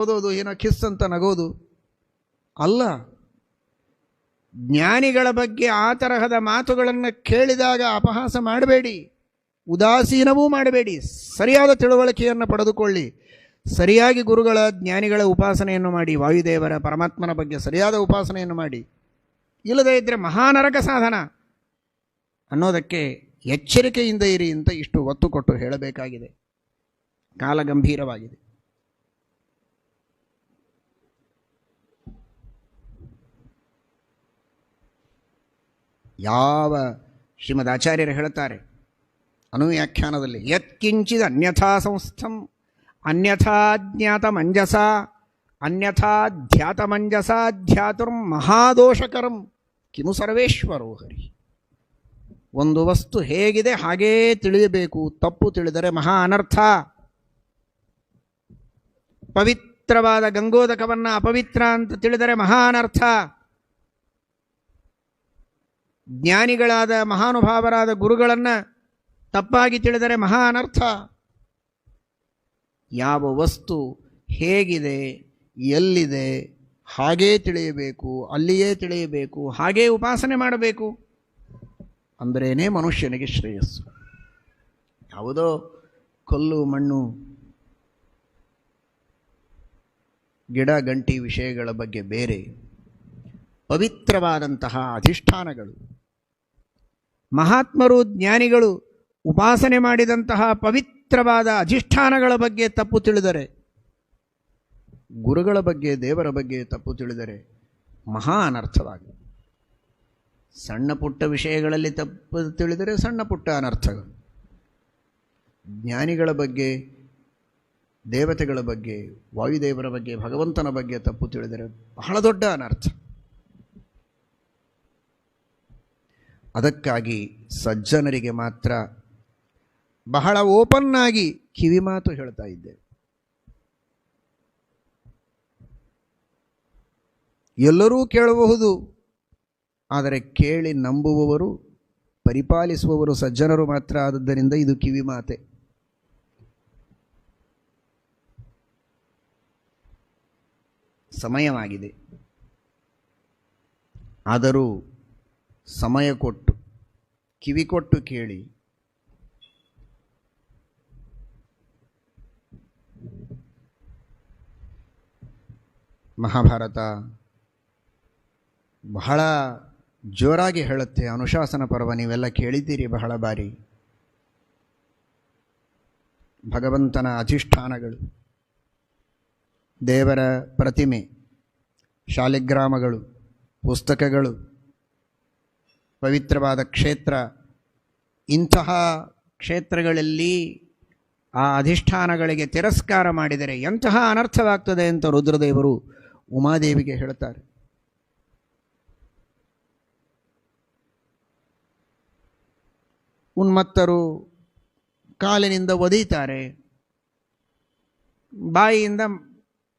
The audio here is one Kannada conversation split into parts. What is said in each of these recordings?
ಓದೋದು, ಏನೋ ಕಿಸ್ ಅಂತ ನಗೋದು. ಅಲ್ಲ, ಜ್ಞಾನಿಗಳ ಬಗ್ಗೆ ಆ ತರಹದ ಮಾತುಗಳನ್ನು ಕೇಳಿದಾಗ ಅಪಹಾಸ ಮಾಡಬೇಡಿ. ಉದಾಸೀನವೂ ಮಾಡಬೇಡಿ. ಸರಿಯಾದ ತಿಳುವಳಿಕೆಯನ್ನು ಪಡೆದುಕೊಳ್ಳಿ. ಸರಿಯಾಗಿ ಗುರುಗಳ, ಜ್ಞಾನಿಗಳ ಉಪಾಸನೆಯನ್ನು ಮಾಡಿ. ವಾಯುದೇವರ, ಪರಮಾತ್ಮನ ಬಗ್ಗೆ ಸರಿಯಾದ ಉಪಾಸನೆಯನ್ನು ಮಾಡಿ. ಇಲ್ಲದೇ ಇದ್ದರೆ ಮಹಾನರಕ ಸಾಧನ. ಅನ್ನೋದಕ್ಕೆ ಎಚ್ಚರಿಕೆಯಿಂದ ಇರಿ ಅಂತ ಇಷ್ಟು ಒತ್ತು ಕೊಟ್ಟು ಹೇಳಬೇಕಾಗಿದೆ. ಕಾಲ ಗಂಭೀರವಾಗಿದೆ ಯಾವ ಶ್ರೀಮದ್ ಆಚಾರ್ಯರು ಹೇಳುತ್ತಾರೆ? ಅನುವ್ಯಾಖ್ಯಾನದಲ್ಲಿ, ಯತ್ಕಿಂಚಿದ ಅನ್ಯಥಾ ಸಂಸ್ಥಂ, ಅನ್ಯಥಾ ಜ್ಞಾತ ಮಂಜಸ ಅನ್ಯಥಾ ಧ್ಯಾತ ಮಂಜಸ ಧ್ಯಾತುರ್ ಮಹಾದೋಷಕರಂ, ಕಿಮು ಸರ್ವೇಶ್ವರೋ ಹರಿ. ಒಂದು ವಸ್ತು ಹೇಗಿದೆ ಹಾಗೇ ತಿಳಿಯಬೇಕು, ತಪ್ಪು ತಿಳಿದರೆ ಮಹಾ ಅನರ್ಥ. ಪವಿತ್ರವಾದ ಗಂಗೋದಕವನ್ನು ಅಪವಿತ್ರ ಅಂತ ತಿಳಿದರೆ ಮಹಾ ಅನರ್ಥ. ಜ್ಞಾನಿಗಳಾದ ಮಹಾನುಭಾವರಾದ ಗುರುಗಳನ್ನು ತಪ್ಪಾಗಿ ತಿಳಿದರೆ ಮಹಾ ಅನರ್ಥ. ಯಾವ ವಸ್ತು ಹೇಗಿದೆ, ಎಲ್ಲಿದೆ, ಹಾಗೇ ತಿಳಿಯಬೇಕು, ಅಲ್ಲಿಯೇ ತಿಳಿಯಬೇಕು, ಹಾಗೇ ಉಪಾಸನೆ ಮಾಡಬೇಕು ಅಂದ್ರೇ ಮನುಷ್ಯನಿಗೆ ಶ್ರೇಯಸ್ಸು. ಯಾವುದೋ ಕಲ್ಲು, ಮಣ್ಣು, ಗಿಡ, ಗಂಟಿ ವಿಷಯಗಳ ಬಗ್ಗೆ ಬೇರೆ ಪವಿತ್ರವಾದಂತಹ ಅಧಿಷ್ಠಾನಗಳು. ಮಹಾತ್ಮರು, ಜ್ಞಾನಿಗಳು ಉಪಾಸನೆ ಮಾಡಿದಂತಹ ಪವಿತ್ರವಾದ ಅಧಿಷ್ಠಾನಗಳ ಬಗ್ಗೆ ತಪ್ಪು ತಿಳಿದರೆ, ಗುರುಗಳ ಬಗ್ಗೆ, ದೇವರ ಬಗ್ಗೆ ತಪ್ಪು ತಿಳಿದರೆ ಮಹಾ ಅನರ್ಥವಾಗಿದೆ ಸಣ್ಣ ಪುಟ್ಟ ವಿಷಯಗಳಲ್ಲಿ ತಪ್ಪು ತಿಳಿದರೆ ಸಣ್ಣ ಪುಟ್ಟ ಅನರ್ಥಗಳು. ಜ್ಞಾನಿಗಳ ಬಗ್ಗೆ, ದೇವತೆಗಳ ಬಗ್ಗೆ, ವಾಯುದೇವರ ಬಗ್ಗೆ, ಭಗವಂತನ ಬಗ್ಗೆ ತಪ್ಪು ತಿಳಿದರೆ ಬಹಳ ದೊಡ್ಡ ಅನರ್ಥ. ಅದಕ್ಕಾಗಿ ಸಜ್ಜನರಿಗೆ ಮಾತ್ರ ಬಹಳ ಓಪನ್ ಆಗಿ ಕಿವಿಮಾತು ಹೇಳ್ತಾ ಇದ್ದೆ. ಎಲ್ಲರೂ ಕೇಳಬಹುದು, ಆದರೆ ಕೇಳಿ ನಂಬುವವರು, ಪರಿಪಾಲಿಸುವವರು ಸಜ್ಜನರು ಮಾತ್ರ ಆದದ್ದರಿಂದ ಇದು ಕಿವಿ ಮಾತೆ. ಸಮಯವಾಗಿದೆ. ಆದರೂ ಸಮಯ ಕೊಟ್ಟು, ಕಿವಿ ಕೊಟ್ಟು ಕೇಳಿ. ಮಹಾಭಾರತ ಬಹಳ ಜೋರಾಗಿ ಹೇಳುತ್ತೆ, ಅನುಶಾಸನ ಪರ್ವ ನೀವೆಲ್ಲ ಕೇಳಿದ್ದೀರಿ ಬಹಳ ಬಾರಿ. ಭಗವಂತನ ಅಧಿಷ್ಠಾನಗಳು, ದೇವರ ಪ್ರತಿಮೆ, ಶಾಲಿಗ್ರಾಮಗಳು, ಪುಸ್ತಕಗಳು ಪವಿತ್ರವಾದ ಕ್ಷೇತ್ರ. ಇಂತಹ ಕ್ಷೇತ್ರಗಳಲ್ಲಿ ಆ ಅಧಿಷ್ಠಾನಗಳಿಗೆ ತಿರಸ್ಕಾರ ಮಾಡಿದರೆ ಎಂತಹ ಅನರ್ಥವಾಗ್ತದೆ ಅಂತ ರುದ್ರದೇವರು ಉಮಾದೇವಿಗೆ ಹೇಳ್ತಾರೆ. ಉನ್ಮತ್ತರು ಕಾಲಿನಿಂದ ಒದೀತಾರೆ. ಬಾಯಿಯಿಂದ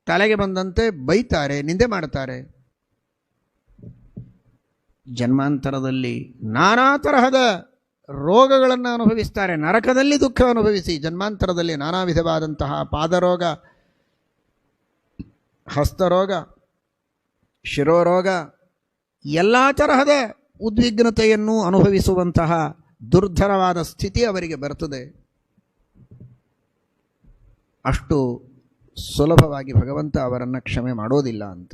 ತಲೆಗೆ ಬಂದಂತೆ ಬೈತಾರೆ, ನಿಂದೆ ಮಾಡ್ತಾರೆ. ಜನ್ಮಾಂತರದಲ್ಲಿ ನಾನಾ ತರಹದ ರೋಗಗಳನ್ನು ಅನುಭವಿಸ್ತಾರೆ. ನರಕದಲ್ಲಿ ದುಃಖ ಅನುಭವಿಸಿ, ಜನ್ಮಾಂತರದಲ್ಲಿ ನಾನಾ ವಿಧವಾದಂತಹ ಪಾದರೋಗ, ಹಸ್ತರೋಗ, ಶಿರೋರೋಗ, ಎಲ್ಲ ತರಹದ ಉದ್ವಿಗ್ನತೆಯನ್ನು ಅನುಭವಿಸುವಂತಹ ದುರ್ಧರವಾದ ಸ್ಥಿತಿ ಅವರಿಗೆ ಬರ್ತದೆ ಅಷ್ಟು ಸುಲಭವಾಗಿ ಭಗವಂತ ಅವರನ್ನು ಕ್ಷಮೆ ಮಾಡೋದಿಲ್ಲ ಅಂತ.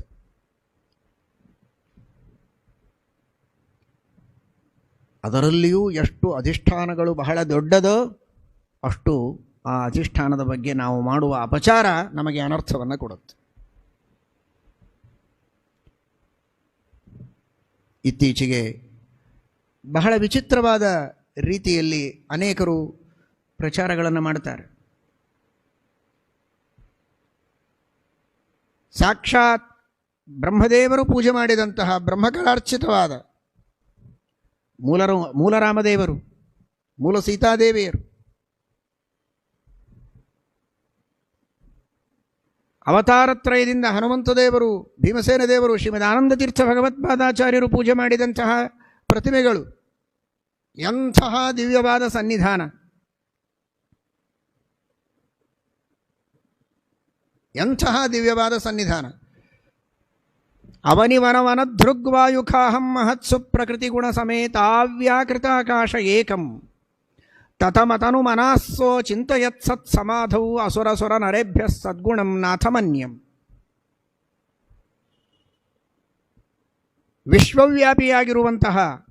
ಅದರಲ್ಲಿಯೂ ಎಷ್ಟು ಅಧಿಷ್ಠಾನಗಳು ಬಹಳ ದೊಡ್ಡದೋ ಅಷ್ಟು ಆ ಅಧಿಷ್ಠಾನದ ಬಗ್ಗೆ ನಾವು ಮಾಡುವ ಅಪಚಾರ ನಮಗೆ ಅನರ್ಥವನ್ನು ಕೊಡುತ್ತೆ. ಇತ್ತೀಚೆಗೆ ಬಹಳ ವಿಚಿತ್ರವಾದ ರೀತಿಯಲ್ಲಿ ಅನೇಕರು ಪ್ರಚಾರಗಳನ್ನು ಮಾಡ್ತಾರೆ. ಸಾಕ್ಷಾತ್ ಬ್ರಹ್ಮದೇವರು ಪೂಜೆ ಮಾಡಿದಂತಹ ಬ್ರಹ್ಮಕಲಾರ್ಚಿತವಾದ ಮೂಲರು, ಮೂಲರಾಮದೇವರು, ಮೂಲ ಸೀತಾದೇವಿಯರು. ಅವತಾರತ್ರಯದಿಂದ ಹನುಮಂತ ದೇವರು, ಭೀಮಸೇನ ದೇವರು, ಶ್ರೀಮದ್ ಆನಂದ ತೀರ್ಥ ಭಗವತ್ಪಾದಾಚಾರ್ಯರು ಪೂಜೆ ಮಾಡಿದಂತಹ ಪ್ರತಿಮೆಗಳು, ಎಂತಹ ದಿವ್ಯವಾದ ಸನ್ನಿಧಾನ. ಎಂತಹ ದಿವ್ಯವಾದ ಸನ್ನಿಧಾನ. ಅವನಿವನವನ ಧೃಗ್ವಾಯುಖಾಹಂ ಮಹತ್ಸು ಪ್ರಕೃತಿ ಗುಣ ಸಮೇತಾವ್ಯಾಕೃತಾಕಾಶ ಏಕಂ. ತತಮತನು ಮನಸ್ಸೋ ಚಿಂತಯತ್ ಸತ್ ಸಮಾಧೌ ಅಸುರಸುರ ನರೇಭ್ಯ ಸದ್ಗುಣಂ ನಾಥಮನ್ಯಂ. ವಿಶ್ವವ್ಯಾಪಿಯಾಗಿರುವಂತಹ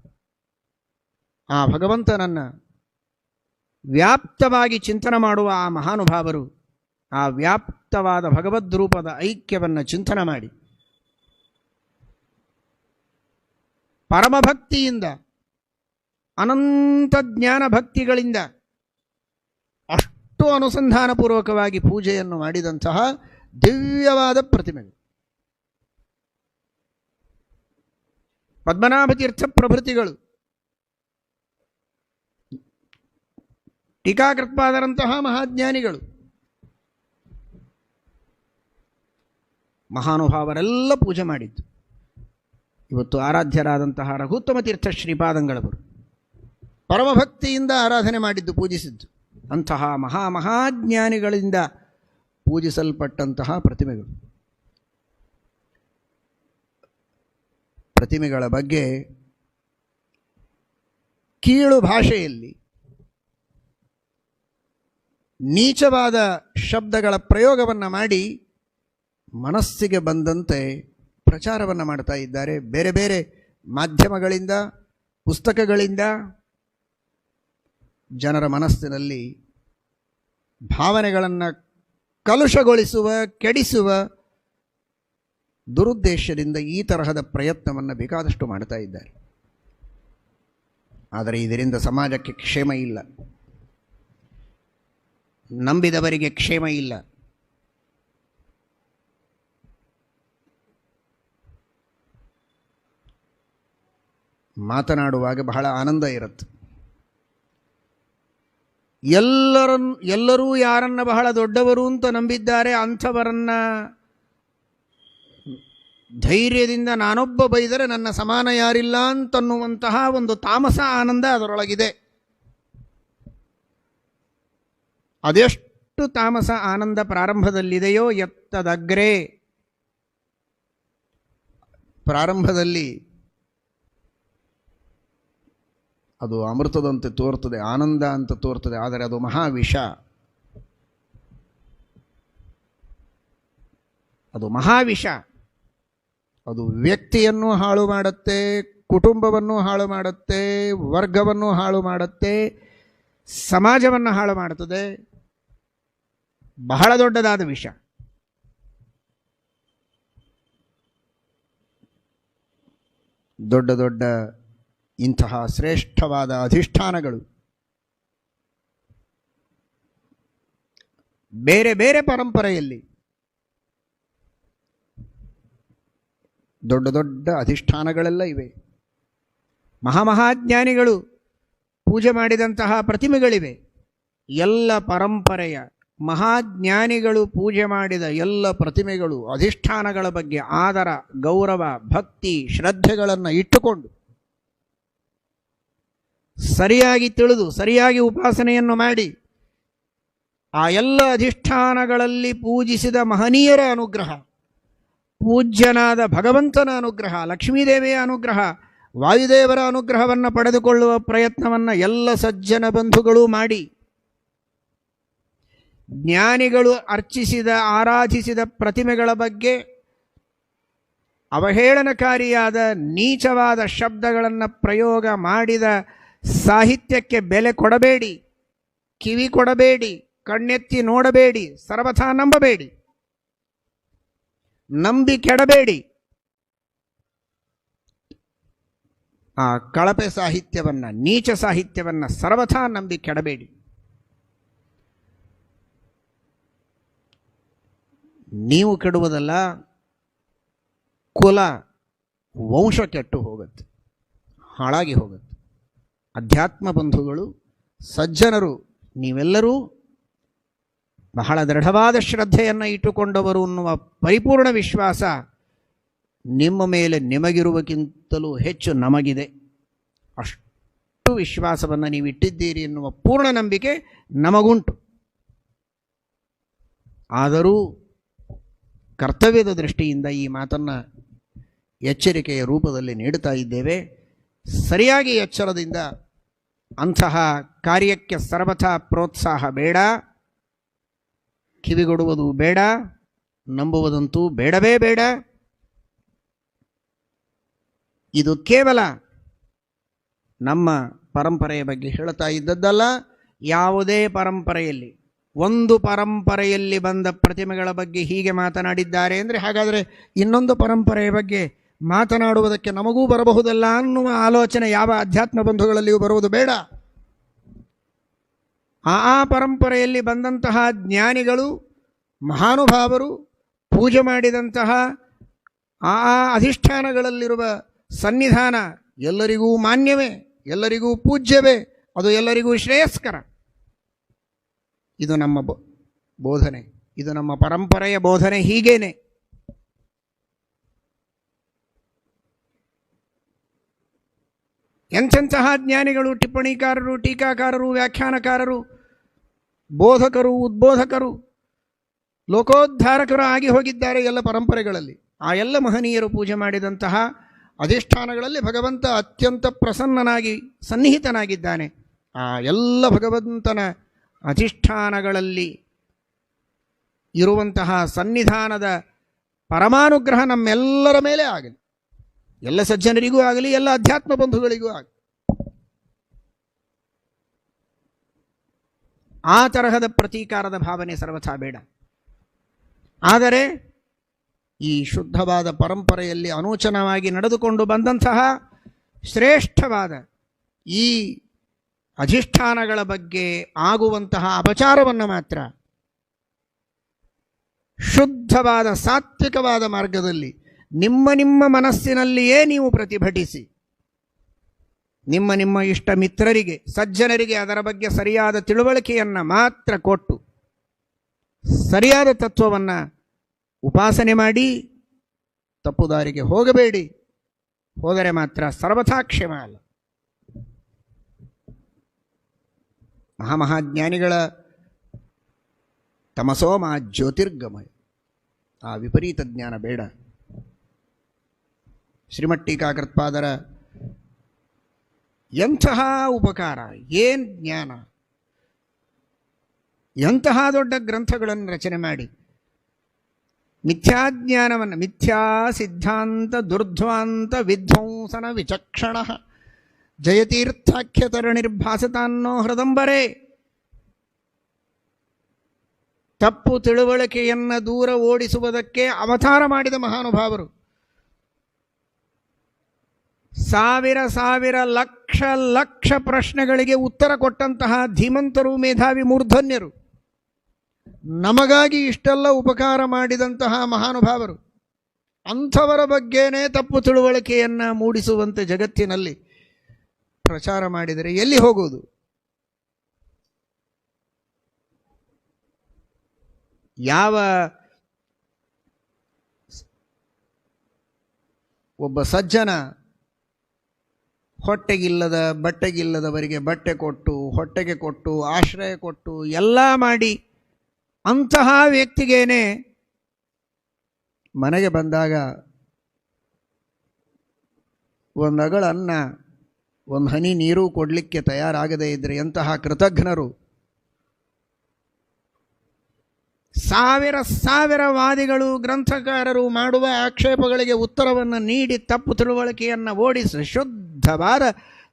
ಆ ಭಗವಂತನನ್ನು ವ್ಯಾಪ್ತವಾಗಿ ಚಿಂತನೆ ಮಾಡುವ ಆ ಮಹಾನುಭಾವರು ಆ ವ್ಯಾಪ್ತವಾದ ಭಗವದ್ರೂಪದ ಐಕ್ಯವನ್ನು ಚಿಂತನೆ ಮಾಡಿ. ಪರಮಭಕ್ತಿಯಿಂದ, ಅನಂತ ಜ್ಞಾನ ಭಕ್ತಿಗಳಿಂದ ಅಷ್ಟು ಅನುಸಂಧಾನಪೂರ್ವಕವಾಗಿ ಪೂಜೆಯನ್ನು ಮಾಡಿದಂತಹ ದಿವ್ಯವಾದ ಪ್ರತಿಮೆಗಳು. ಪದ್ಮನಾಭ ತೀರ್ಥ ಪ್ರಭೃತಿಗಳು, ಟೀಕಾಕೃತ್ಪಾದರಂತಹ ಮಹಾಜ್ಞಾನಿಗಳು, ಮಹಾನುಭಾವರೆಲ್ಲ ಪೂಜೆ ಮಾಡಿದ್ದು. ಇವತ್ತು ಆರಾಧ್ಯರಾದಂತಹ ರಘುತ್ತಮ ತೀರ್ಥ ಶ್ರೀಪಾದಂಗಳವರು ಪರಮಭಕ್ತಿಯಿಂದ ಆರಾಧನೆ ಮಾಡಿದ್ದು, ಪೂಜಿಸಿದ್ದು. ಅಂತಹ ಮಹಾ ಮಹಾಜ್ಞಾನಿಗಳಿಂದ ಪೂಜಿಸಲ್ಪಟ್ಟಂತಹ ಪ್ರತಿಮೆಗಳು. ಪ್ರತಿಮೆಗಳ ಬಗ್ಗೆ ಕೀಳು ಭಾಷೆಯಲ್ಲಿ ನೀಚವಾದ ಶಬ್ದಗಳ ಪ್ರಯೋಗವನ್ನು ಮಾಡಿ ಮನಸ್ಸಿಗೆ ಬಂದಂತೆ ಪ್ರಚಾರವನ್ನು ಮಾಡ್ತಾ ಇದ್ದಾರೆ. ಬೇರೆ ಬೇರೆ ಮಾಧ್ಯಮಗಳಿಂದ, ಪುಸ್ತಕಗಳಿಂದ ಜನರ ಮನಸ್ಸಿನಲ್ಲಿ ಭಾವನೆಗಳನ್ನು ಕಲುಷಗೊಳಿಸುವ, ಕೆಡಿಸುವ ದುರುದ್ದೇಶದಿಂದ ಈ ತರಹದ ಪ್ರಯತ್ನವನ್ನು ಬೇಕಾದಷ್ಟು ಮಾಡ್ತಾ ಇದ್ದಾರೆ. ಆದರೆ ಇದರಿಂದ ಸಮಾಜಕ್ಕೆ ಕ್ಷೇಮ ಇಲ್ಲ. ನಂಬಿದವರಿಗೆ ಕ್ಷೇಮ ಇಲ್ಲ. ಮಾತನಾಡುವಾಗ ಬಹಳ ಆನಂದ ಇರುತ್ತೆ. ಎಲ್ಲರನ್ನು ಎಲ್ಲರೂ ಯಾರನ್ನ ಬಹಳ ದೊಡ್ಡವರು ಅಂತ ನಂಬಿದ್ದಾರೆ, ಅಂಥವರನ್ನ ಧೈರ್ಯದಿಂದ ನಾನೊಬ್ಬ ಬೈದರೆ ನನ್ನ ಸಮಾನ ಯಾರಿಲ್ಲ ಅಂತನ್ನುವಂತಹ ಒಂದು ತಾಮಸ, ಆನಂದ ಅದರೊಳಗಿದೆ. ಅದೆಷ್ಟು ತಾಮಸ, ಆನಂದ ಪ್ರಾರಂಭದಲ್ಲಿದೆಯೋ ಎತ್ತದಗ್ರೆ. ಪ್ರಾರಂಭದಲ್ಲಿ ಅದು ಅಮೃತದಂತೆ ತೋರ್ತದೆ, ಆನಂದ ಅಂತ ತೋರ್ತದೆ, ಆದರೆ ಅದು ಮಹಾವಿಷ. ಅದು ಮಹಾವಿಷ. ಅದು ವ್ಯಕ್ತಿಯನ್ನು ಹಾಳು ಮಾಡುತ್ತೆ, ಕುಟುಂಬವನ್ನು ಹಾಳು ಮಾಡುತ್ತೆ, ವರ್ಗವನ್ನು ಹಾಳು ಮಾಡುತ್ತೆ, ಸಮಾಜವನ್ನು ಹಾಳು ಮಾಡುತ್ತದೆ. ಬಹಳ ದೊಡ್ಡದಾದ ವಿಷ. ದೊಡ್ಡ ದೊಡ್ಡ ಇಂತಹ ಶ್ರೇಷ್ಠವಾದ ಅಧಿಷ್ಠಾನಗಳು. ಬೇರೆ ಬೇರೆ ಪರಂಪರೆಯಲ್ಲಿ ದೊಡ್ಡ ದೊಡ್ಡ ಅಧಿಷ್ಠಾನಗಳೆಲ್ಲ ಇವೆ. ಮಹಾಮಹಾಜ್ಞಾನಿಗಳು ಪೂಜೆ ಮಾಡಿದಂತಹ ಪ್ರತಿಮೆಗಳಿವೆ. ಎಲ್ಲ ಪರಂಪರೆಯ ಮಹಾಜ್ಞಾನಿಗಳು ಪೂಜೆ ಮಾಡಿದ ಎಲ್ಲ ಪ್ರತಿಮೆಗಳು ಅಧಿಷ್ಠಾನಗಳ ಬಗ್ಗೆ ಆದರ, ಗೌರವ, ಭಕ್ತಿ, ಶ್ರದ್ಧೆಗಳನ್ನು ಇಟ್ಟುಕೊಂಡು ಸರಿಯಾಗಿ ತಿಳಿದು, ಸರಿಯಾಗಿ ಉಪಾಸನೆಯನ್ನು ಮಾಡಿ, ಆ ಎಲ್ಲ ಅಧಿಷ್ಠಾನಗಳಲ್ಲಿ ಪೂಜಿಸಿದ ಮಹನೀಯರ ಅನುಗ್ರಹ, ಪೂಜ್ಯನಾದ ಭಗವಂತನ ಅನುಗ್ರಹ, ಲಕ್ಷ್ಮೀದೇವಿಯ ಅನುಗ್ರಹ, ವಾಯುದೇವರ ಅನುಗ್ರಹವನ್ನು ಪಡೆದುಕೊಳ್ಳುವ ಪ್ರಯತ್ನವನ್ನು ಎಲ್ಲ ಸಜ್ಜನ ಬಂಧುಗಳು ಮಾಡಿ, ಜ್ಞಾನಿಗಳು ಅರ್ಚಿಸಿದ, ಆರಾಧಿಸಿದ ಪ್ರತಿಮೆಗಳ ಬಗ್ಗೆ ಅವಹೇಳನಕಾರಿಯಾದ, ನೀಚವಾದ ಶಬ್ದಗಳನ್ನು ಪ್ರಯೋಗ ಮಾಡಿದ ಸಾಹಿತ್ಯಕ್ಕೆ ಬೆಲೆ ಕೊಡಬೇಡಿ, ಕಿವಿ ಕೊಡಬೇಡಿ, ಕಣ್ಣೆತ್ತಿ ನೋಡಬೇಡಿ, ಸರ್ವಥಾ ನಂಬಬೇಡಿ, ನಂಬಿ ಕೆಡಬೇಡಿ. ಆ ಕಳಪೆ ಸಾಹಿತ್ಯವನ್ನು, ನೀಚ ಸಾಹಿತ್ಯವನ್ನು ಸರ್ವಥಾ ನಂಬಿ ಕೆಡಬೇಡಿ. ನೀವು ಕೆಡುವುದಲ್ಲ, ಕುಲ ವಂಶ ಕೆಟ್ಟು ಹೋಗುತ್ತೆ, ಹಾಳಾಗಿ ಹೋಗುತ್ತೆ. ಅಧ್ಯಾತ್ಮ ಬಂಧುಗಳು, ಸಜ್ಜನರು, ನೀವೆಲ್ಲರೂ ಬಹಳ ದೃಢವಾದ ಶ್ರದ್ಧೆಯನ್ನು ಇಟ್ಟುಕೊಂಡವರು ಅನ್ನುವ ಪರಿಪೂರ್ಣ ವಿಶ್ವಾಸ ನಿಮ್ಮ ಮೇಲೆ ನಿಮಗಿರುವಕ್ಕಿಂತಲೂ ಹೆಚ್ಚು ನಮಗಿದೆ. ಅಷ್ಟು ವಿಶ್ವಾಸವನ್ನು ನೀವು ಇಟ್ಟಿದ್ದೀರಿ ಎನ್ನುವ ಪೂರ್ಣ ನಂಬಿಕೆ ನಮಗುಂಟು. ಆದರೂ ಕರ್ತವ್ಯದ ದೃಷ್ಟಿಯಿಂದ ಈ ಮಾತನ್ನು ಎಚ್ಚರಿಕೆಯ ರೂಪದಲ್ಲಿ ನೀಡುತ್ತಾ ಇದ್ದೇವೆ. ಸರಿಯಾಗಿ ಎಚ್ಚರದಿಂದ ಅಂತಹ ಕಾರ್ಯಕ್ಕೆ ಸರ್ವಥಾ ಪ್ರೋತ್ಸಾಹ ಬೇಡ. ಕಿವಿಗೊಡುವುದು ಬೇಡ. ನಂಬುವುದಂತೂ ಬೇಡವೇ ಬೇಡ. ಇದು ಕೇವಲ ನಮ್ಮ ಪರಂಪರೆಯ ಬಗ್ಗೆ ಹೇಳ್ತಾ ಇದ್ದದ್ದಲ್ಲ. ಯಾವುದೇ ಪರಂಪರೆಯಲ್ಲಿ, ಒಂದು ಪರಂಪರೆಯಲ್ಲಿ ಬಂದ ಪ್ರತಿಮೆಗಳ ಬಗ್ಗೆ ಹೀಗೆ ಮಾತನಾಡಿದ್ದಾರೆ. ಅಂದರೆ ಹಾಗಾದರೆ ಇನ್ನೊಂದು ಪರಂಪರೆಯ ಬಗ್ಗೆ ಮಾತನಾಡುವುದಕ್ಕೆ ನಮಗೂ ಬರಬಹುದಲ್ಲ ಅನ್ನುವ ಆಲೋಚನೆ ಯಾವ ಅಧ್ಯಾತ್ಮ ಬಂಧುಗಳಲ್ಲಿಯೂ ಬರುವುದು ಬೇಡ. ಆ ಆ ಪರಂಪರೆಯಲ್ಲಿ ಬಂದಂತಹ ಜ್ಞಾನಿಗಳು, ಮಹಾನುಭಾವರು, ಪೂಜೆ ಮಾಡಿದಂತಹ ಆ ಆ ಅಧಿಷ್ಠಾನಗಳಲ್ಲಿರುವ ಸನ್ನಿಧಾನ ಎಲ್ಲರಿಗೂ ಮಾನ್ಯವೇ, ಎಲ್ಲರಿಗೂ ಪೂಜ್ಯವೇ, ಅದು ಎಲ್ಲರಿಗೂ ಶ್ರೇಯಸ್ಕರ. ಇದು ನಮ್ಮ ಬೋಧನೆ. ಇದು ನಮ್ಮ ಪರಂಪರೆಯ ಬೋಧನೆ ಹೀಗೇನೆ. ಎಂಥೆಂತಹ ಜ್ಞಾನಿಗಳು, ಟಿಪ್ಪಣಿಕಾರರು, ಟೀಕಾಕಾರರು, ವ್ಯಾಖ್ಯಾನಕಾರರು, ಬೋಧಕರು, ಉದ್ಬೋಧಕರು, ಲೋಕೋದ್ಧಾರಕರು ಆಗಿ ಹೋಗಿದ್ದಾರೆ ಎಲ್ಲ ಪರಂಪರೆಗಳಲ್ಲಿ. ಆ ಎಲ್ಲ ಮಹನೀಯರು ಪೂಜೆ ಮಾಡಿದಂತಹ ಅಧಿಷ್ಠಾನಗಳಲ್ಲಿ ಭಗವಂತ ಅತ್ಯಂತ ಪ್ರಸನ್ನನಾಗಿ, ಸನ್ನಿಹಿತನಾಗಿದ್ದಾನೆ. ಆ ಎಲ್ಲ ಭಗವಂತನ ಅಧಿಷ್ಠಾನಗಳಲ್ಲಿ ಇರುವಂತಹ ಸನ್ನಿಧಾನದ ಪರಮಾನುಗ್ರಹ ನಮ್ಮೆಲ್ಲರ ಮೇಲೆ ಆಗಲಿ. ಎಲ್ಲ ಸಜ್ಜನರಿಗೂ ಆಗಲಿ, ಎಲ್ಲ ಅಧ್ಯಾತ್ಮ ಬಂಧುಗಳಿಗೂ ಆಗಲಿ. ಆ ತರಹದ ಪ್ರತೀಕಾರದ ಭಾವನೆ ಸರ್ವಥಾ ಬೇಡ. ಆದರೆ ಈ ಶುದ್ಧವಾದ ಪರಂಪರೆಯಲ್ಲಿ ಅನೂಚನವಾಗಿ ನಡೆದುಕೊಂಡು ಬಂದಂತಹ ಶ್ರೇಷ್ಠವಾದ ಈ ಅಧಿಷ್ಠಾನಗಳ ಬಗ್ಗೆ ಆಗುವಂತಹ ಅಪಚಾರವನ್ನು ಮಾತ್ರ ಶುದ್ಧವಾದ ಸಾತ್ವಿಕವಾದ ಮಾರ್ಗದಲ್ಲಿ ನಿಮ್ಮ ನಿಮ್ಮ ಮನಸ್ಸಿನಲ್ಲಿಯೇ ನೀವು ಪ್ರತಿಭಟಿಸಿ. ನಿಮ್ಮ ನಿಮ್ಮ ಇಷ್ಟ ಮಿತ್ರರಿಗೆ, ಸಜ್ಜನರಿಗೆ ಅದರ ಬಗ್ಗೆ ಸರಿಯಾದ ತಿಳುವಳಿಕೆಯನ್ನು ಮಾತ್ರ ಕೊಟ್ಟು, ಸರಿಯಾದ ತತ್ವವನ್ನು ಉಪಾಸನೆ ಮಾಡಿ, ತಪ್ಪುದಾರಿಗೆ ಹೋಗಬೇಡಿ. ಹೋದರೆ ಮಾತ್ರ ಸರ್ವಥಾ ಕ್ಷೇಮ ಅಲ್ಲ. ಮಹಾಮಹಾಜ್ಞಾನಿಗಳ ತಮಸೋಮ ಜ್ಯೋತಿರ್ಗಮಯ. ಆ ವಿಪರೀತ ಜ್ಞಾನ ಬೇಡ. ಶ್ರೀಮಟ್ಟೀಕಾಕೃತ್ಪಾದರ ಎಂತಹ ಉಪಕಾರ, ಏನು ಜ್ಞಾನ? ಎಂತಹ ದೊಡ್ಡ ಗ್ರಂಥಗಳನ್ನು ರಚನೆ ಮಾಡಿ, ಮಿಥ್ಯಾಜ್ಞಾನವನ್ನು, ಮಿಥ್ಯಾ ಸಿದ್ಧಾಂತ ದುರ್ಧ್ವಾಂತ ವಿಧ್ವಂಸನ ವಿಚಕ್ಷಣ, ಜಯತೀರ್ಥಾಖ್ಯತರ ನಿರ್ಭಾಸತಾನ್ನೋ ಹೃದಂಬರೇ. ತಪ್ಪು ತಿಳುವಳಿಕೆಯನ್ನು ದೂರ ಓಡಿಸುವುದಕ್ಕೆ ಅವತಾರ ಮಾಡಿದ ಮಹಾನುಭಾವರು. ಸಾವಿರ ಸಾವಿರ ಲಕ್ಷ ಲಕ್ಷ ಪ್ರಶ್ನೆಗಳಿಗೆ ಉತ್ತರ ಕೊಟ್ಟಂತಹ ಧೀಮಂತರು, ಮೇಧಾವಿ, ಮೂರ್ಧನ್ಯರು. ನಮಗಾಗಿ ಇಷ್ಟೆಲ್ಲ ಉಪಕಾರ ಮಾಡಿದಂತಹ ಮಹಾನುಭಾವರು, ಅಂಥವರ ಬಗ್ಗೆನೇ ತಪ್ಪು ತಿಳುವಳಿಕೆಯನ್ನು ಮೂಡಿಸುವಂತೆ ಜಗತ್ತಿನಲ್ಲಿ ಪ್ರಚಾರ ಮಾಡಿದರೆ ಎಲ್ಲಿ ಹೋಗುವುದು? ಯಾವ ಒಬ್ಬ ಸಜ್ಜನ ಹೊಟ್ಟೆಗಿಲ್ಲದ, ಬಟ್ಟೆಗಿಲ್ಲದವರಿಗೆ ಬಟ್ಟೆ ಕೊಟ್ಟು, ಹೊಟ್ಟೆಗೆ ಕೊಟ್ಟು, ಆಶ್ರಯ ಕೊಟ್ಟು, ಎಲ್ಲ ಮಾಡಿ, ಅಂತಹ ವ್ಯಕ್ತಿಗೇನೆ ಮನೆಗೆ ಬಂದಾಗ ಒಂದು ಅಗಳ ಅನ್ನ, ಒಂದು ಹನಿ ನೀರು ಕೊಡಲಿಕ್ಕೆ ತಯಾರಾಗದೇ ಇದ್ದರೆ ಎಂತಹ ಕೃತಜ್ಞರು? ಸಾವಿರ ಸಾವಿರ ವಾದಿಗಳು ಗ್ರಂಥಕಾರರು ಮಾಡುವ ಆಕ್ಷೇಪಗಳಿಗೆ ಉತ್ತರವನ್ನು ನೀಡಿ, ತಪ್ಪು ತಿಳುವಳಿಕೆಯನ್ನು ಓಡಿಸಿ ಶುದ್ಧವಾದ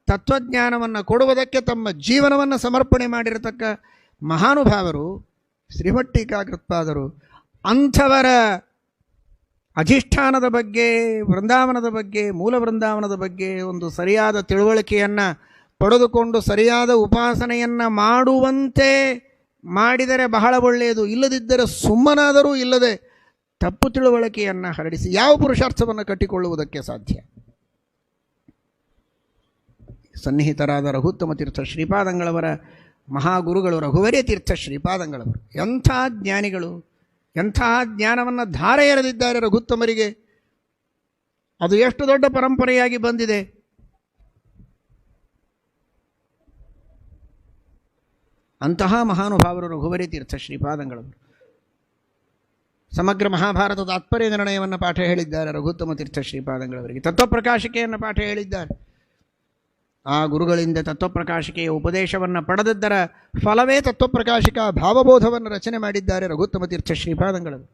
ತತ್ವಜ್ಞಾನವನ್ನು ಕೊಡುವುದಕ್ಕೆ ತಮ್ಮ ಜೀವನವನ್ನು ಸಮರ್ಪಣೆ ಮಾಡಿರತಕ್ಕ ಮಹಾನುಭಾವರು ಶ್ರೀಮಟ್ಟಿಕಾಕೃತ್ಪಾದರು ಅಂಥವರ ಅಧಿಷ್ಠಾನದ ಬಗ್ಗೆ, ವೃಂದಾವನದ ಬಗ್ಗೆ, ಮೂಲ ವೃಂದಾವನದ ಬಗ್ಗೆ ಒಂದು ಸರಿಯಾದ ತಿಳುವಳಿಕೆಯನ್ನು ಪಡೆದುಕೊಂಡು ಸರಿಯಾದ ಉಪಾಸನೆಯನ್ನು ಮಾಡುವಂತೆ ಮಾಡಿದರೆ ಬಹಳ ಒಳ್ಳೆಯದು. ಇಲ್ಲದಿದ್ದರೆ ಸುಮ್ಮನಾದರೂ ಇಲ್ಲದೆ ತಪ್ಪು ತಿಳುವಳಿಕೆಯನ್ನು ಹರಡಿಸಿ. ಯಾವ ಪುರುಷಾರ್ಥವನ್ನು ಕಟ್ಟಿಕೊಳ್ಳುವುದಕ್ಕೆ ಸಾಧ್ಯ? ಸನ್ನಿಹಿತರಾದ ರಘುತ್ತಮ ತೀರ್ಥ ಶ್ರೀಪಾದಂಗಳವರ ಮಹಾಗುರುಗಳು, ರಘುವರೇ ತೀರ್ಥ ಶ್ರೀಪಾದಂಗಳವರು. ಎಂಥ ಜ್ಞಾನಿಗಳು, ಎಂಥ ಜ್ಞಾನವನ್ನು ಧಾರೆ ಎರೆದಿದ್ದಾರೆ ರಘುತ್ತಮರಿಗೆ. ಅದು ಎಷ್ಟು ದೊಡ್ಡ ಪರಂಪರೆಯಾಗಿ ಬಂದಿದೆ. ಅಂತಹ ಮಹಾನುಭಾವರು ರಘುವರಿ ತೀರ್ಥ ಶ್ರೀಪಾದಂಗಳವರು. ಸಮಗ್ರ ಮಹಾಭಾರತದ ತಾತ್ಪರ್ಯ ನಿರ್ಣಯವನ್ನು ಪಾಠ ಹೇಳಿದ್ದಾರೆ ರಘುತ್ತಮ ತೀರ್ಥ ಶ್ರೀಪಾದಂಗಳವರಿಗೆ. ತತ್ವಪ್ರಕಾಶಿಕೆಯನ್ನು ಪಾಠ ಹೇಳಿದ್ದಾರೆ. ಆ ಗುರುಗಳಿಂದ ತತ್ವಪ್ರಕಾಶಿಕೆಯ ಉಪದೇಶವನ್ನು ಪಡೆದದ್ದರ ಫಲವೇ ತತ್ವಪ್ರಕಾಶಿಕ ಭಾವಬೋಧವನ್ನು ರಚನೆ ಮಾಡಿದ್ದಾರೆ ರಘುತ್ತಮ ತೀರ್ಥ ಶ್ರೀಪಾದಂಗಳವರು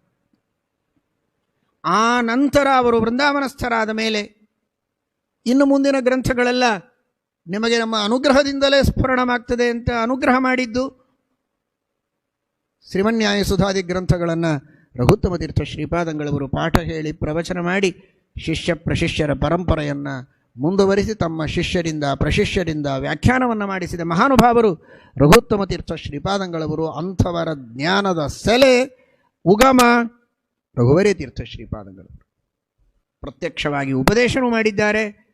ಆ ನಂತರ ಅವರು ವೃಂದಾವನಸ್ಥರಾದ ಮೇಲೆ ಇನ್ನು ಮುಂದಿನ ಗ್ರಂಥಗಳೆಲ್ಲ ನಿಮಗೆ ನಮ್ಮ ಅನುಗ್ರಹದಿಂದಲೇ ಸ್ಫುರಣವಾಗ್ತದೆ ಅಂತ ಅನುಗ್ರಹ ಮಾಡಿದ್ದು ಶ್ರೀಮನ್ಯಾಯ ಸುಧಾದಿ ಗ್ರಂಥಗಳನ್ನು ರಘುತ್ತಮ ತೀರ್ಥ ಶ್ರೀಪಾದಂಗಳವರು ಪಾಠ ಹೇಳಿ ಪ್ರವಚನ ಮಾಡಿ ಶಿಷ್ಯ ಪ್ರಶಿಷ್ಯರ ಪರಂಪರೆಯನ್ನು ಮುಂದುವರಿಸಿ ತಮ್ಮ ಶಿಷ್ಯರಿಂದ, ಪ್ರಶಿಷ್ಯರಿಂದ ವ್ಯಾಖ್ಯಾನವನ್ನು ಮಾಡಿಸಿದ ಮಹಾನುಭಾವರು ರಘುತ್ತಮ ತೀರ್ಥ ಶ್ರೀಪಾದಂಗಳವರು, ಅಂಥವರ ಜ್ಞಾನದ ಸೆಲೆ ಉಗಮ ರಘುವರೇ ತೀರ್ಥ ಶ್ರೀಪಾದಂಗಳವರು. ಪ್ರತ್ಯಕ್ಷವಾಗಿ ಉಪದೇಶನೂ ಮಾಡಿದ್ದಾರೆ,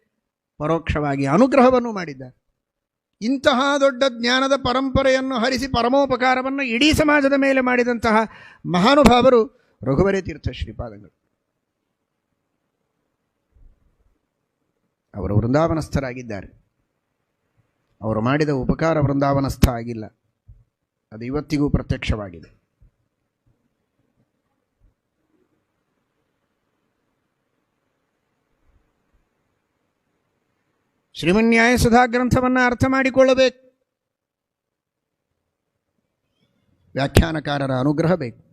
ಪರೋಕ್ಷವಾಗಿ ಅನುಗ್ರಹವನ್ನು ಮಾಡಿದ್ದಾರೆ. ಇಂತಹ ದೊಡ್ಡ ಜ್ಞಾನದ ಪರಂಪರೆಯನ್ನು ಹರಿಸಿ ಪರಮೋಪಕಾರವನ್ನು ಇಡೀ ಸಮಾಜದ ಮೇಲೆ ಮಾಡಿದಂತಹ ಮಹಾನುಭಾವರು ರಘುವರೇ ತೀರ್ಥ ಶ್ರೀಪಾದಂಗಳು ಅವರು ವೃಂದಾವನಸ್ಥರಾಗಿದ್ದಾರೆ. ಅವರು ಮಾಡಿದ ಉಪಕಾರ ವೃಂದಾವನಸ್ಥ ಆಗಿಲ್ಲ. ಅದು ಇವತ್ತಿಗೂ ಪ್ರತ್ಯಕ್ಷವಾಗಿದೆ. ಶ್ರೀಮನ್ಯಾಯ ಸುಧಾ ಗ್ರಂಥವನ್ನು ಅರ್ಥ ಮಾಡಿಕೊಳ್ಳಬೇಕು. ವ್ಯಾಖ್ಯಾನಕಾರರ ಅನುಗ್ರಹ ಬೇಕು.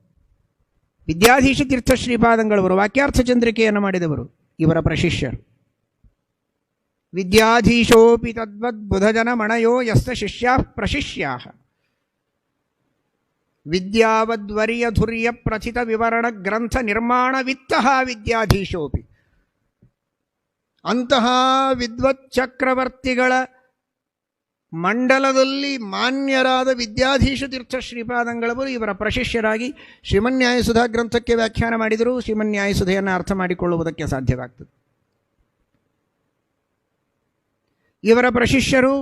ವಿದ್ಯಾಧೀಶ ತೀರ್ಥ ಶ್ರೀಪಾದಂಗಳವರು, ವಾಕ್ಯಾರ್ಥ ಚಂದ್ರಿಕೆಯನ್ನು ಮಾಡಿದವರು, ಇವರ ಪ್ರಶಿಷ್ಯರು. ವಿದ್ಯಾಧೀಶೋಪಿ ತದ್ವದ್ ಬುಧಜನ ಮಣಯೋ ಯಸ್ತ ಶಿಷ್ಯಾ ಪ್ರಶಿಷ್ಯಾ. ವಿದ್ಯಾವದ್ವರಿಯ ಧುರ್ಯ ಪ್ರಥಿತ ವಿವರಣ ಗ್ರಂಥ ನಿರ್ಮಾಣ ವಿತ್ತ ವಿದ್ಯಾಧೀಶೋಪಿ. ಅಂತಹ ವಿದ್ವತ್ ಚಕ್ರವರ್ತಿಗಳ ಮಂಡಲದಲ್ಲಿ ಮಾನ್ಯರಾದ ವಿದ್ಯಾಧೀಶ ತೀರ್ಥ ಶ್ರೀಪಾದಂಗಳವರು ಇವರ ಪ್ರಶಿಷ್ಯರಾಗಿ ಶ್ರೀಮನ್ಯಾಯಸುಧಾ ಗ್ರಂಥಕ್ಕೆ ವ್ಯಾಖ್ಯಾನ ಮಾಡಿದರೂ ಶ್ರೀಮನ್ಯಾಯಸುಧೆಯನ್ನು ಅರ್ಥ ಮಾಡಿಕೊಳ್ಳುವುದಕ್ಕೆ ಸಾಧ್ಯವಾಗ್ತದೆ. ಇವರ ಪ್ರಶಿಷ್ಯರು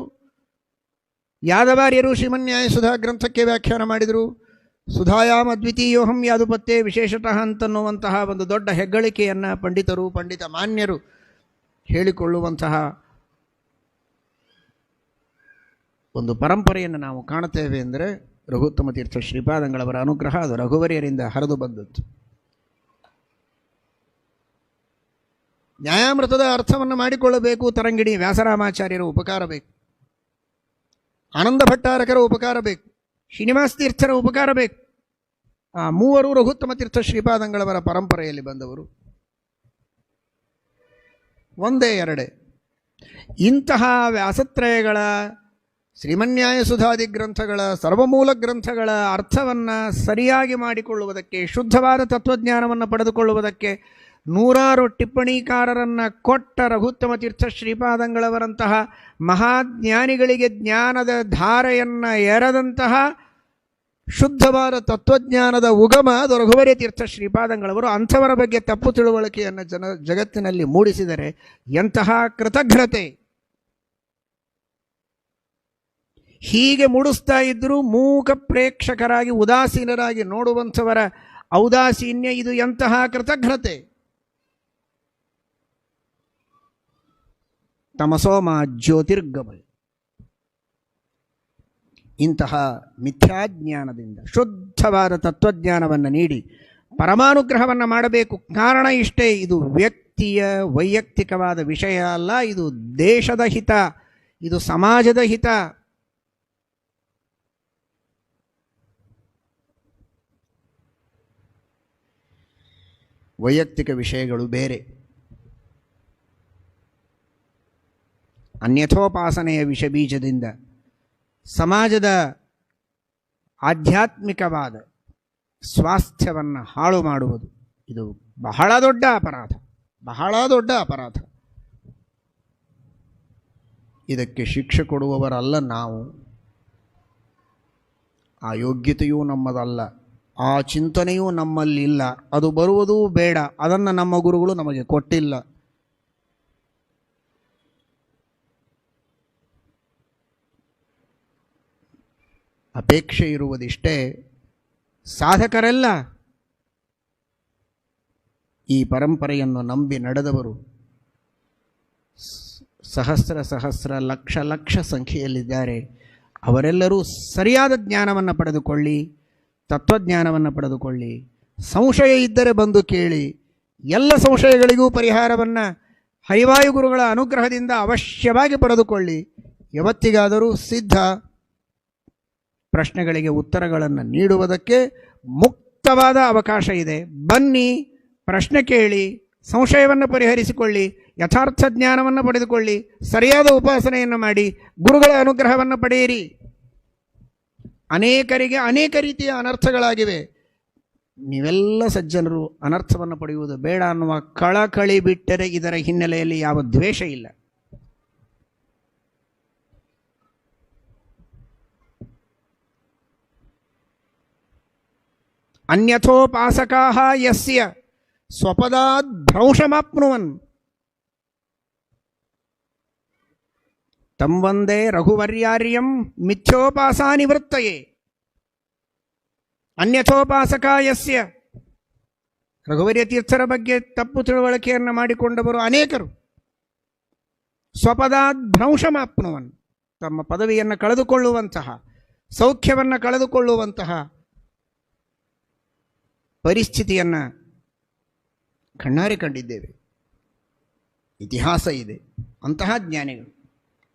ಯಾದವಾರ್ಯರು ಶ್ರೀಮನ್ಯಾಯಸುಧಾ ಗ್ರಂಥಕ್ಕೆ ವ್ಯಾಖ್ಯಾನ ಮಾಡಿದರು. ಸುಧಾಯಾಮ ಅದ್ವಿತೀಯೋಹಂ ಯಾದುಪತ್ತೆ ವಿಶೇಷತಃ ಅಂತನ್ನುವಂತಹ ಒಂದು ದೊಡ್ಡ ಹೆಗ್ಗಳಿಕೆಯನ್ನು ಪಂಡಿತರು, ಪಂಡಿತ ಮಾನ್ಯರು ಹೇಳಿಕೊಳ್ಳುವಂತಹ ಒಂದು ಪರಂಪರೆಯನ್ನು ನಾವು ಕಾಣುತ್ತೇವೆ ಅಂದರೆ ರಘುತ್ತಮ ತೀರ್ಥ ಶ್ರೀಪಾದಂಗಳವರ ಅನುಗ್ರಹ ಅದು ರಘುವರಿಯರಿಂದ ಹರಿದು ಬಂದದ್ದು. ನ್ಯಾಯಾಮೃತದ ಅರ್ಥವನ್ನು ಮಾಡಿಕೊಳ್ಳಬೇಕು. ತರಂಗಿಣಿ ವ್ಯಾಸರಾಮಾಚಾರ್ಯರ ಉಪಕಾರ ಬೇಕು. ಆನಂದ ಭಟ್ಟಾರಕರ ಉಪಕಾರ ಬೇಕು. ಶ್ರೀನಿವಾಸ ತೀರ್ಥರ ಉಪಕಾರ ಬೇಕು. ಆ ಮೂವರು ರಘುತ್ತಮ ತೀರ್ಥ ಶ್ರೀಪಾದಂಗಳವರ ಪರಂಪರೆಯಲ್ಲಿ ಬಂದವರು. ಒಂದೇ ಎರಡೇ. ಇಂತಹ ವ್ಯಾಸತ್ರಯಗಳ, ಶ್ರೀಮನ್ಯಾಯ ಸುಧಾದಿ ಗ್ರಂಥಗಳ, ಸರ್ವಮೂಲ ಗ್ರಂಥಗಳ ಅರ್ಥವನ್ನು ಸರಿಯಾಗಿ ಮಾಡಿಕೊಳ್ಳುವುದಕ್ಕೆ, ಶುದ್ಧವಾದ ತತ್ವಜ್ಞಾನವನ್ನು ಪಡೆದುಕೊಳ್ಳುವುದಕ್ಕೆ ನೂರಾರು ಟಿಪ್ಪಣಿಕಾರರನ್ನು ಕೊಟ್ಟ ರಘುತ್ತಮ ತೀರ್ಥ ಶ್ರೀಪಾದಂಗಳವರಂತಹ ಮಹಾಜ್ಞಾನಿಗಳಿಗೆ ಜ್ಞಾನದ ಧಾರೆಯನ್ನು ಎರದಂತಹ ಶುದ್ಧವಾದ ತತ್ವಜ್ಞಾನದ ಉಗಮ ಅದು ರಘುವರಿ ತೀರ್ಥ ಶ್ರೀಪಾದಂಗಳವರು ಅಂಥವರ ಬಗ್ಗೆ ತಪ್ಪು ತಿಳುವಳಿಕೆಯನ್ನು ಜನ ಜಗತ್ತಿನಲ್ಲಿ ಮೂಡಿಸಿದರೆ ಎಂತಹ ಕೃತಜ್ಞತೆ. ಹೀಗೆ ಮೂಡಿಸ್ತಾ ಇದ್ದರೂ ಮೂಕ ಪ್ರೇಕ್ಷಕರಾಗಿ, ಉದಾಸೀನರಾಗಿ ನೋಡುವಂಥವರ ಔದಾಸೀನ್ಯ ಇದು ಎಂತಹ ಕೃತಜ್ಞತೆ. ತಮಸೋಮ ಜ್ಯೋತಿರ್ಗಮಯ ಇಂತಹ ಮಿಥ್ಯಾಜ್ಞಾನದಿಂದ ಶುದ್ಧವಾದ ತತ್ವಜ್ಞಾನವನ್ನು ನೀಡಿ ಪರಮಾನುಗ್ರಹವನ್ನು ಮಾಡಬೇಕು. ಕಾರಣ ಇಷ್ಟೇ, ಇದು ವ್ಯಕ್ತಿಯ ವೈಯಕ್ತಿಕವಾದ ವಿಷಯ ಅಲ್ಲ, ಇದು ದೇಶದ ಹಿತ, ಇದು ಸಮಾಜದ ಹಿತ. ವೈಯಕ್ತಿಕ ವಿಷಯಗಳು ಬೇರೆ. ಅನ್ಯಥೋಪಾಸನೆಯ ವಿಷಬೀಜದಿಂದ ಸಮಾಜದ ಆಧ್ಯಾತ್ಮಿಕವಾದ ಸ್ವಾಸ್ಥ್ಯವನ್ನು ಹಾಳು ಮಾಡುವುದು. ಇದು ಬಹಳ ದೊಡ್ಡ ಅಪರಾಧ. ಬಹಳ ದೊಡ್ಡ ಅಪರಾಧ. ಇದಕ್ಕೆ ಶಿಕ್ಷೆ ಕೊಡುವವರಲ್ಲ ನಾವು. ಆ ಯೋಗ್ಯತೆಯೂ ನಮ್ಮದಲ್ಲ. ಆ ಚಿಂತನೆಯೂ ನಮ್ಮಲ್ಲಿಲ್ಲ. ಅದು ಬರುವುದೂ ಬೇಡ. ಅದನ್ನು ನಮ್ಮ ಗುರುಗಳು ನಮಗೆ ಕೊಟ್ಟಿಲ್ಲ. ಅಪೇಕ್ಷೆ ಇರುವುದಿಷ್ಟೇ ಸಾಧಕರೆಲ್ಲ. ಈ ಪರಂಪರೆಯನ್ನು ನಂಬಿ ನಡೆದವರು ಸಹಸ್ರ ಸಹಸ್ರ ಲಕ್ಷ ಲಕ್ಷ ಸಂಖ್ಯೆಯಲ್ಲಿದ್ದಾರೆ. ಅವರೆಲ್ಲರೂ ಸರಿಯಾದ ಜ್ಞಾನವನ್ನು ಪಡೆದುಕೊಳ್ಳಿ, ತತ್ವಜ್ಞಾನವನ್ನು ಪಡೆದುಕೊಳ್ಳಿ. ಸಂಶಯ ಇದ್ದರೆ ಬಂದು ಕೇಳಿ. ಎಲ್ಲ ಸಂಶಯಗಳಿಗೂ ಪರಿಹಾರವನ್ನು ಹರಿವಾಯು ಗುರುಗಳ ಅನುಗ್ರಹದಿಂದ ಅವಶ್ಯವಾಗಿ ಪಡೆದುಕೊಳ್ಳಿ. ಯಾವತ್ತಿಗಾದರೂ ಸಿದ್ಧ ಪ್ರಶ್ನೆಗಳಿಗೆ ಉತ್ತರಗಳನ್ನು ನೀಡುವುದಕ್ಕೆ ಮುಕ್ತವಾದ ಅವಕಾಶ ಇದೆ. ಬನ್ನಿ, ಪ್ರಶ್ನೆ ಕೇಳಿ, ಸಂಶಯವನ್ನು ಪರಿಹರಿಸಿಕೊಳ್ಳಿ, ಯಥಾರ್ಥ ಜ್ಞಾನವನ್ನು ಪಡೆದುಕೊಳ್ಳಿ, ಸರಿಯಾದ ಉಪಾಸನೆಯನ್ನು ಮಾಡಿ, ಗುರುಗಳ ಅನುಗ್ರಹವನ್ನು ಪಡೆಯಿರಿ. ಅನೇಕರಿಗೆ ಅನೇಕ ರೀತಿಯ ಅನರ್ಥಗಳಾಗಿವೆ. ನೀವೆಲ್ಲ ಸಜ್ಜನರು ಅನರ್ಥವನ್ನು ಪಡೆಯುವುದು ಬೇಡ ಅನ್ನುವ ಕಳಕಳಿ ಬಿಟ್ಟರೆ ಇದರ ಹಿನ್ನೆಲೆಯಲ್ಲಿ ಯಾವ ದ್ವೇಷ ಇಲ್ಲ. ಅನ್ಯಥೋಪಾಸಕಾ ಯಸ್ಯ. ಸ್ವಪದಾದ್ ಭ್ರಂಶಮಾಪ್ನುವನ್ ತಂ ವಂದೇ ರಘುವರ್ಯಾರ್ಯಂ ಮಿಥ್ಯೋಪಾಸಾನಿವೃತ್ತಯೇ. ಅನ್ಯಥೋಪಾಸಕ ಯಸ್ಯ. ರಘುವರ್ಯ ತೀರ್ಥರ ಬಗ್ಗೆ ತಪ್ಪು ತಿಳುವಳಿಕೆಯನ್ನು ಮಾಡಿಕೊಂಡವರು ಅನೇಕರು. ಸ್ವಪದಾದ್ ಭ್ರಂಶಮಾಪ್ನುವನ್ ತಮ್ಮ ಪದವಿಯನ್ನು ಕಳೆದುಕೊಳ್ಳುವಂತಹ, ಸೌಖ್ಯವನ್ನು ಕಳೆದುಕೊಳ್ಳುವಂತಹ ಪರಿಸ್ಥಿತಿಯನ್ನು ಕಣ್ಣಾರೆ ಕಂಡಿದ್ದೇವೆ ಇತಿಹಾಸ ಇದೆ. ಅಂತಹ ಜ್ಞಾನಿಗಳು.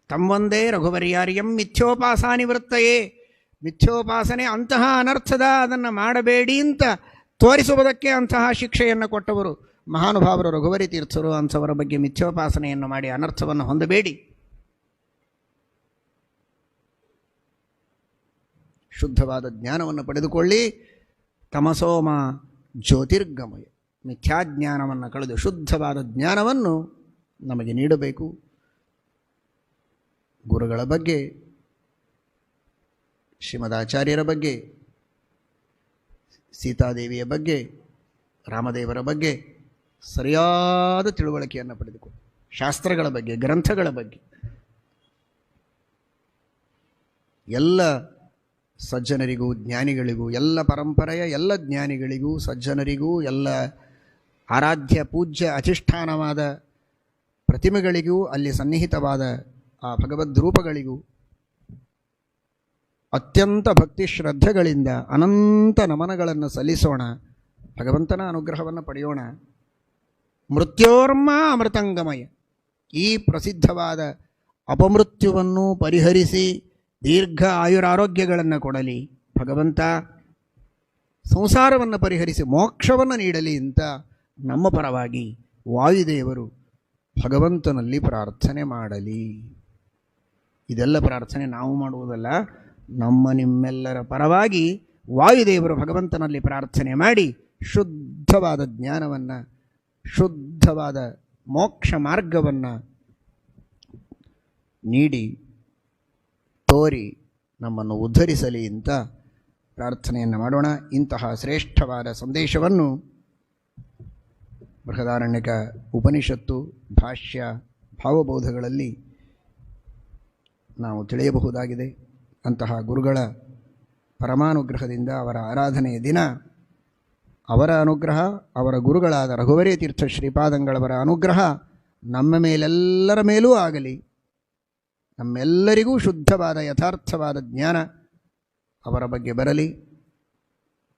ತಮ್ಮೊಂದೇ ರಘುವರಿಯಾರ್ಯಂ ಮಿಥ್ಯೋಪಾಸಾನಿ ವೃತ್ತಯೇ. ಮಿಥ್ಯೋಪಾಸನೆ ಅಂತಹ ಅನರ್ಥದ ಅದನ್ನು ಮಾಡಬೇಡಿ ಅಂತ ತೋರಿಸುವುದಕ್ಕೆ ಅಂತಹ ಶಿಕ್ಷೆಯನ್ನು ಕೊಟ್ಟವರು ಮಹಾನುಭಾವರು ರಘುವರಿ ತೀರ್ಥರು. ಅಂಥವರ ಬಗ್ಗೆ ಮಿಥ್ಯೋಪಾಸನೆಯನ್ನು ಮಾಡಿ ಅನರ್ಥವನ್ನು ಹೊಂದಬೇಡಿ. ಶುದ್ಧವಾದ ಜ್ಞಾನವನ್ನು ಪಡೆದುಕೊಳ್ಳಿ. ತಮಸೋಮ ಜ್ಯೋತಿರ್ಗಮಯ. ಮಿಥ್ಯಾಜ್ಞಾನವನ್ನು ಕಳೆದು ಶುದ್ಧವಾದ ಜ್ಞಾನವನ್ನು ನಮಗೆ ನೀಡಬೇಕು. ಗುರುಗಳ ಬಗ್ಗೆ, ಶ್ರೀಮದಾಚಾರ್ಯರ ಬಗ್ಗೆ, ಸೀತಾದೇವಿಯ ಬಗ್ಗೆ, ರಾಮದೇವರ ಬಗ್ಗೆ ಸರಿಯಾದ ತಿಳುವಳಿಕೆಯನ್ನು ಪಡೆದುಕೊಂಡು ಶಾಸ್ತ್ರಗಳ ಬಗ್ಗೆ, ಗ್ರಂಥಗಳ ಬಗ್ಗೆ. ಎಲ್ಲ ಸಜ್ಜನರಿಗೂ, ಜ್ಞಾನಿಗಳಿಗೂ, ಎಲ್ಲ ಪರಂಪರೆಯ ಎಲ್ಲ ಜ್ಞಾನಿಗಳಿಗೂ, ಸಜ್ಜನರಿಗೂ, ಎಲ್ಲ ಆರಾಧ್ಯ, ಪೂಜ್ಯ, ಅಧಿಷ್ಠಾನವಾದ ಪ್ರತಿಮೆಗಳಿಗೂ, ಅಲ್ಲಿ ಸನ್ನಿಹಿತವಾದ ಆ ಭಗವದ್ ರೂಪಗಳಿಗೂ ಅತ್ಯಂತ ಭಕ್ತಿ ಶ್ರದ್ಧೆಗಳಿಂದ ಅನಂತ ನಮನಗಳನ್ನು ಸಲ್ಲಿಸೋಣ. ಭಗವಂತನ ಅನುಗ್ರಹವನ್ನು ಪಡೆಯೋಣ. ಮೃತ್ಯೋರ್ಮ ಅಮೃತಂಗಮಯ. ಈ ಪ್ರಸಿದ್ಧವಾದ ಅಪಮೃತ್ಯುವನ್ನು ಪರಿಹರಿಸಿ ದೀರ್ಘ ಆಯುರಾರೋಗ್ಯಗಳನ್ನು ಕೊಡಲಿ, ಭಗವಂತ ಸಂಸಾರವನ್ನು ಪರಿಹರಿಸಿ ಮೋಕ್ಷವನ್ನು ನೀಡಲಿ ಅಂತ ನಮ್ಮ ಪರವಾಗಿ ವಾಯುದೇವರು ಭಗವಂತನಲ್ಲಿ ಪ್ರಾರ್ಥನೆ ಮಾಡಲಿ. ಇದೆಲ್ಲ ಪ್ರಾರ್ಥನೆ ನಾವು ಮಾಡುವುದಲ್ಲ, ನಮ್ಮ ನಿಮ್ಮೆಲ್ಲರ ಪರವಾಗಿ ವಾಯುದೇವರು ಭಗವಂತನಲ್ಲಿ ಪ್ರಾರ್ಥನೆ ಮಾಡಿ ಶುದ್ಧವಾದ ಜ್ಞಾನವನ್ನು, ಶುದ್ಧವಾದ ಮೋಕ್ಷ ಮಾರ್ಗವನ್ನು ನೀಡಿ ತೋರಿ ನಮ್ಮನ್ನು ಉದ್ಧರಿಸಲಿ ಅಂತ ಪ್ರಾರ್ಥನೆಯನ್ನು ಮಾಡೋಣ. ಇಂತಹ ಶ್ರೇಷ್ಠವಾದ ಸಂದೇಶವನ್ನು ಬೃಹದಾರಣ್ಯಕ ಉಪನಿಷತ್ತು, ಭಾಷ್ಯ, ಭಾವಬೋಧಗಳಲ್ಲಿ ನಾವು ತಿಳಿಯಬಹುದಾಗಿದೆ. ಅಂತಹ ಗುರುಗಳ ಪರಮಾನುಗ್ರಹದಿಂದ ಅವರ ಆರಾಧನೆಯ ದಿನ, ಅವರ ಅನುಗ್ರಹ, ಅವರ ಗುರುಗಳಾದ ರಘುವರೇ ತೀರ್ಥ ಶ್ರೀಪಾದಂಗಳವರ ಅನುಗ್ರಹ ನಮ್ಮ ಮೇಲೆಲ್ಲರ ಮೇಲೂ ಆಗಲಿ. ನಮ್ಮೆಲ್ಲರಿಗೂ ಶುದ್ಧವಾದ ಯಥಾರ್ಥವಾದ ಜ್ಞಾನ ಅವರ ಬಗ್ಗೆ ಬರಲಿ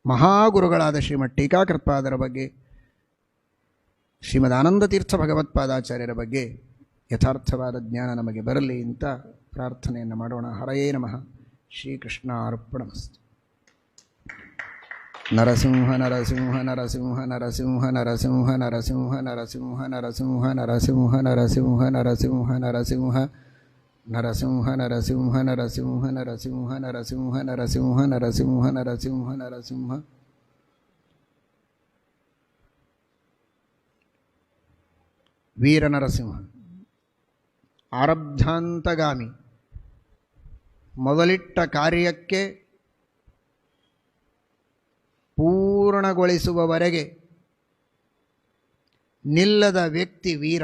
ಮಹಾಗುರುಗಳಾದ ಶ್ರೀಮಠ್ ಟೀಕಾಕೃತ್ಪಾದರ ಬಗ್ಗೆ ಶ್ರೀಮದ್ ಆನಂದ ತೀರ್ಥ ಭಗವತ್ಪಾದಾಚಾರ್ಯರ ಬಗ್ಗೆ ಯಥಾರ್ಥವಾದ ಜ್ಞಾನ ನಮಗೆ ಬರಲಿ ಅಂತ ಪ್ರಾರ್ಥನೆಯನ್ನು ಮಾಡೋಣ ಹರಯೇ ನಮಃ ಶ್ರೀಕೃಷ್ಣ ಅರ್ಪಣಮಸ್ತು ನರಸಿಂಹ ನರಸಿಂಹ ನರಸಿಂಹ ನರಸಿಂಹ ನರಸಿಂಹ ನರಸಿಂಹ ನರಸಿಂಹ ನರಸಿಂಹ ನರಸಿಂಹ ನರಸಿಂಹ ನರಸಿಂಹ ನರಸಿಂಹ ನರಸಿಂಹ ನರಸಿಂಹ ನರಸಿಂಹ ನರಸಿಂಹ ನರಸಿಂಹ ನರಸಿಂಹ ನರಸಿಂಹ ನರಸಿಂಹ ನರಸಿಂಹ. ವೀರ ನರಸಿಂಹ. ಆರಬ್ಧಾಂತಗಾಮಿ. ಮೊದಲಿಟ್ಟ ಕಾರ್ಯಕ್ಕೆ ಪೂರ್ಣಗೊಳಿಸುವವರೆಗೆ ನಿಲ್ಲದ ವ್ಯಕ್ತಿ ವೀರ.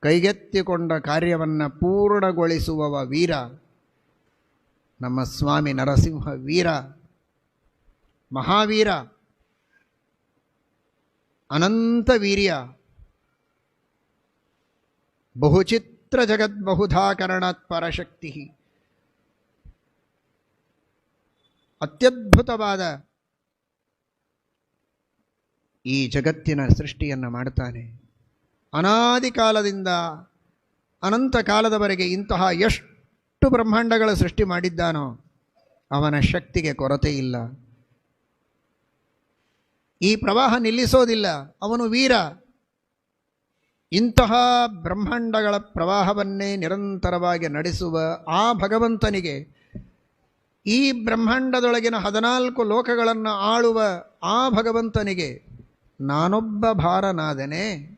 ಕೈಗೆತ್ತಿಕೊಂಡ ಕಾರ್ಯವನ್ನು ಪೂರ್ಣಗೊಳಿಸುವವ ವೀರ. ನಮ್ಮ ಸ್ವಾಮಿ ನರಸಿಂಹ ವೀರ. ಮಹಾವೀರ. ಅನಂತ ವೀರ್ಯ. ಬಹುಚಿತ್ರ ಜಗದ್ಬಹುಧಾಕರಣಾತ್ ಪರಶಕ್ತಿ. ಅತ್ಯದ್ಭುತವಾದ ಈ ಜಗತ್ತಿನ ಸೃಷ್ಟಿಯನ್ನು ಮಾಡ್ತಾನೆ. ಅನಾದಿ ಕಾಲದಿಂದ ಅನಂತ ಕಾಲದವರೆಗೆ ಇಂತಹ ಎಷ್ಟು ಬ್ರಹ್ಮಾಂಡಗಳ ಸೃಷ್ಟಿ ಮಾಡಿದ್ದಾನೋ ಅವನ ಶಕ್ತಿಗೆ ಕೊರತೆ ಇಲ್ಲ. ಈ ಪ್ರವಾಹ ನಿಲ್ಲಿಸೋದಿಲ್ಲ. ಅವನು ವೀರ. ಇಂತಹ ಬ್ರಹ್ಮಾಂಡಗಳ ಪ್ರವಾಹವನ್ನೇ ನಿರಂತರವಾಗಿ ನಡೆಸುವ ಆ ಭಗವಂತನಿಗೆ ಈ ಬ್ರಹ್ಮಾಂಡದೊಳಗಿನ ಹದಿನಾಲ್ಕು ಲೋಕಗಳನ್ನು ಆಳುವ ಆ ಭಗವಂತನಿಗೆ ನಾನೊಬ್ಬ ಭಾರನಾದನೆ.